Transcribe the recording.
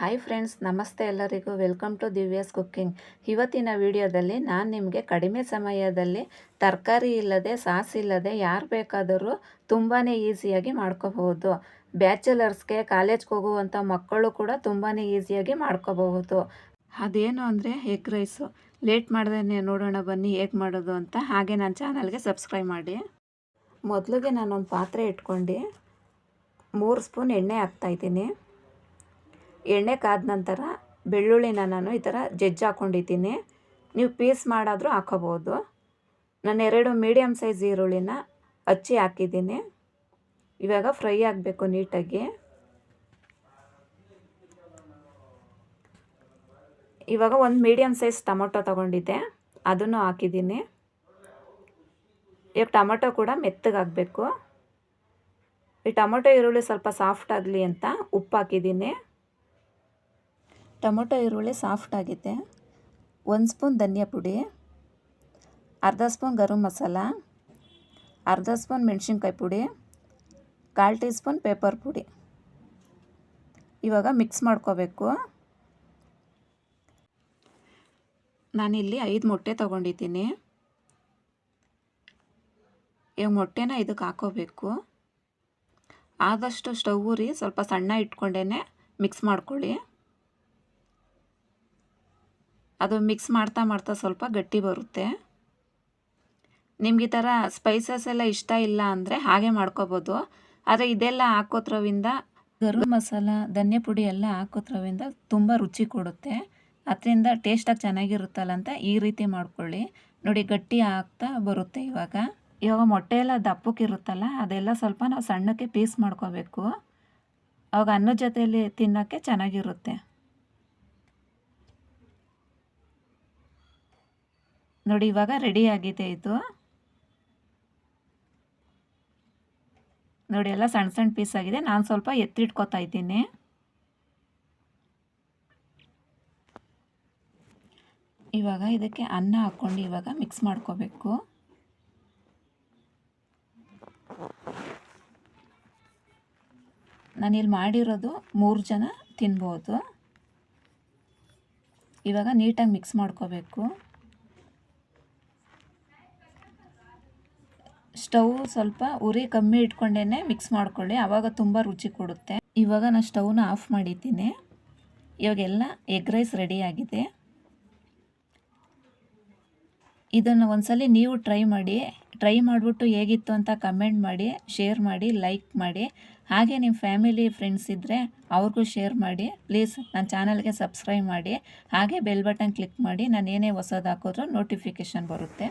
Hi friends ನಮಸ್ತೆ ಎಲ್ಲರಿಗೂ. Welcome to Divya's cooking ಇವತ್ತಿನ ವಿಡಿಯೋದಲ್ಲಿ ನಾನು ನಿಮಗೆ ಕಡಿಮೆ ಸಮಯದಲ್ಲಿ ತರಕಾರಿ ಇಲ್ಲದೆ, ಸಾಸ್ ಇಲ್ಲದೆ ಯಾರು ಬೇಕಾದರೂ ತುಂಬಾ ಈಸಿಯಾಗಿ ಮಾಡ್ಕೋಬಹುದು. ಬ್ಯಾಚುಲರ್ಸ್ಗೆ ಕಾಲೇಜ್ಗೆ ಹೋಗುವಂಥ ಮಕ್ಕಳು ಕೂಡ ತುಂಬಾ ಈಸಿಯಾಗಿ ಮಾಡ್ಕೋಬಹುದು. ಅದೇನು ಅಂದರೆ ಎಗ್ ರೈಸು ಲೇಟ್ ಮಾಡ್ದೇ ನೋಡೋಣ ಬನ್ನಿ ಹೇಗೆ ಮಾಡೋದು ಅಂತ. ಹಾಗೆ ನನ್ನ ಚಾನಲ್ಗೆ ಸಬ್ಸ್ಕ್ರೈಬ್ ಮಾಡಿ. ಮೊದಲಿಗೆ ನಾನೊಂದು ಪಾತ್ರೆ ಇಟ್ಕೊಂಡು. ಮೂರು ಸ್ಪೂನ್ ಎಣ್ಣೆ ಹಾಕ್ತಾಯಿದ್ದೀನಿ ಎಣ್ಣೆ ಕಾದ ನಂತರ ಬೆಳ್ಳುಳ್ಳಿನ ನಾನು ಈ ಥರ ಜಜ್ಜಿ ಹಾಕ್ಕೊಂಡಿದ್ದೀನಿ ನೀವು ಪೀಸ್ ಮಾಡಾದರೂ ಹಾಕೋಬೋದು. ನಾನು ಎರಡು ಮೀಡಿಯಮ್ ಸೈಜ್ ಈರುಳ್ಳಿನ ಹಚ್ಚಿ ಹಾಕಿದ್ದೀನಿ. ಇವಾಗ ಫ್ರೈ ಆಗಬೇಕು ನೀಟಾಗಿ. ಇವಾಗ ಒಂದು ಮೀಡಿಯಮ್ ಸೈಜ್ ಟೊಮೊಟೊ ತೊಗೊಂಡಿದ್ದೆ. ಅದನ್ನು ಹಾಕಿದ್ದೀನಿ. ಇವಾಗ ಟೊಮೊಟೊ ಕೂಡ ಮೆತ್ತಗಾಗಬೇಕು ಈ ಟೊಮೊಟೊ ಈರುಳ್ಳಿ ಸ್ವಲ್ಪ ಸಾಫ್ಟ್ ಆಗಲಿ ಅಂತ ಉಪ್ಪು ಹಾಕಿದ್ದೀನಿ. ಟೊಮೊಟೊ ಈರುಳ್ಳಿ ಸಾಫ್ಟ್ ಆಗಿದೆ ಒಂದು ಸ್ಪೂನ್ ಧನಿಯಾ ಪುಡಿ, ಅರ್ಧ ಸ್ಪೂನ್ ಗರಂ ಮಸಾಲ, ಅರ್ಧ ಸ್ಪೂನ್ ಮೆಣಸಿನ್ಕಾಯಿ ಪುಡಿ, ಕಾಲು ಟೀ ಸ್ಪೂನ್ ಪೇಪರ್ ಪುಡಿ. ಇವಾಗ ಮಿಕ್ಸ್ ಮಾಡ್ಕೋಬೇಕು. ನಾನಿಲ್ಲಿ ಐದು ಮೊಟ್ಟೆ ತೊಗೊಂಡಿದ್ದೀನಿ. ಇವಾಗ ಮೊಟ್ಟೆನ ಇದಕ್ಕೆ ಹಾಕೋಬೇಕು. ಆದಷ್ಟು ಸ್ಟವ್ ಉರಿ ಸ್ವಲ್ಪ ಸಣ್ಣ ಇಟ್ಕೊಂಡೇ ಮಿಕ್ಸ್ ಮಾಡ್ಕೊಳ್ಳಿ. ಅದು ಮಿಕ್ಸ್ ಮಾಡ್ತಾ ಮಾಡ್ತಾ ಸ್ವಲ್ಪ ಗಟ್ಟಿ ಬರುತ್ತೆ. ನಿಮ್ಗೆ ಈ ಥರ ಸ್ಪೈಸಸ್ ಎಲ್ಲ ಇಷ್ಟ ಇಲ್ಲ ಅಂದರೆ ಹಾಗೆ ಮಾಡ್ಕೋಬೋದು. ಆದರೆ ಇದೆಲ್ಲ ಹಾಕೋದ್ರವಿಂದ ಗರಂ ಮಸಾಲ, ಧನ್ಯ ಪುಡಿ ಎಲ್ಲ ಹಾಕೋದ್ರವಿಂದ ತುಂಬ ರುಚಿ ಕೊಡುತ್ತೆ. ಅದರಿಂದ ಟೇಸ್ಟಾಗಿ ಚೆನ್ನಾಗಿರುತ್ತಲ್ಲ ಅಂತ ಈ ರೀತಿ ಮಾಡ್ಕೊಳ್ಳಿ. ನೋಡಿ ಗಟ್ಟಿ ಆಗ್ತಾ ಬರುತ್ತೆ ಇವಾಗ. ಇವಾಗ ಮೊಟ್ಟೆ ಎಲ್ಲ ದಪ್ಪಕ್ಕಿರುತ್ತಲ್ಲ, ಅದೆಲ್ಲ ಸ್ವಲ್ಪ ನಾವು ಸಣ್ಣಕ್ಕೆ ಪೀಸ್ ಮಾಡ್ಕೋಬೇಕು. ಅವಾಗ ಅನ್ನದ ಜೊತೆಯಲ್ಲಿ ತಿನ್ನೋಕ್ಕೆ ಚೆನ್ನಾಗಿರುತ್ತೆ. ನೋಡಿ, ಇವಾಗ ರೆಡಿ ಆಗಿದೆ ಇದು. ನೋಡಿ, ಎಲ್ಲ ಸಣ್ಣ ಸಣ್ಣ ಪೀಸ್ ಆಗಿದೆ. ನಾನು ಸ್ವಲ್ಪ ಎತ್ತಿಟ್ಕೋತಾ ಇದ್ದೀನಿ. ಇವಾಗ ಇದಕ್ಕೆ ಅನ್ನ ಹಾಕ್ಕೊಂಡು ಇವಾಗ ಮಿಕ್ಸ್ ಮಾಡ್ಕೋಬೇಕು. ನಾನಿಲ್ಲಿ ಮಾಡಿರೋದು ಮೂರು ಜನ ತಿನ್ಬೋದು. ಇವಾಗ ನೀಟಾಗಿ ಮಿಕ್ಸ್ ಮಾಡ್ಕೋಬೇಕು. ಸ್ಟವ್ ಸ್ವಲ್ಪ ಉರಿ ಕಮ್ಮಿ ಇಟ್ಕೊಂಡೇ ಮಿಕ್ಸ್ ಮಾಡ್ಕೊಳ್ಳಿ. ಆವಾಗ ತುಂಬ ರುಚಿ ಕೊಡುತ್ತೆ. ಇವಾಗ ನಾನು ಸ್ಟವ್ನ ಆಫ್ ಮಾಡಿದ್ದೀನಿ. ಇವಾಗೆಲ್ಲ ಎಗ್ ರೈಸ್ ರೆಡಿಯಾಗಿದೆ ಇದನ್ನು ಒಂದ್ಸಲಿ ನೀವು ಟ್ರೈ ಮಾಡಿ. ಟ್ರೈ ಮಾಡಿಬಿಟ್ಟು ಹೇಗಿತ್ತು ಅಂತ ಕಮೆಂಟ್ ಮಾಡಿ, ಶೇರ್ ಮಾಡಿ, ಲೈಕ್ ಮಾಡಿ. ಹಾಗೆ ನಿಮ್ಮ ಫ್ಯಾಮಿಲಿ, ಫ್ರೆಂಡ್ಸ್ ಇದ್ದರೆ ಅವ್ರಿಗೂ ಶೇರ್ ಮಾಡಿ. ಪ್ಲೀಸ್ ನನ್ನ ಚಾನಲ್ಗೆ ಸಬ್ಸ್ಕ್ರೈಬ್ ಮಾಡಿ. ಹಾಗೆ ಬೆಲ್ ಬಟನ್ ಕ್ಲಿಕ್ ಮಾಡಿ. ನಾನು ಏನೇ ಹೊಸದು ಹಾಕಿದ್ರೂ ನೋಟಿಫಿಕೇಷನ್ ಬರುತ್ತೆ.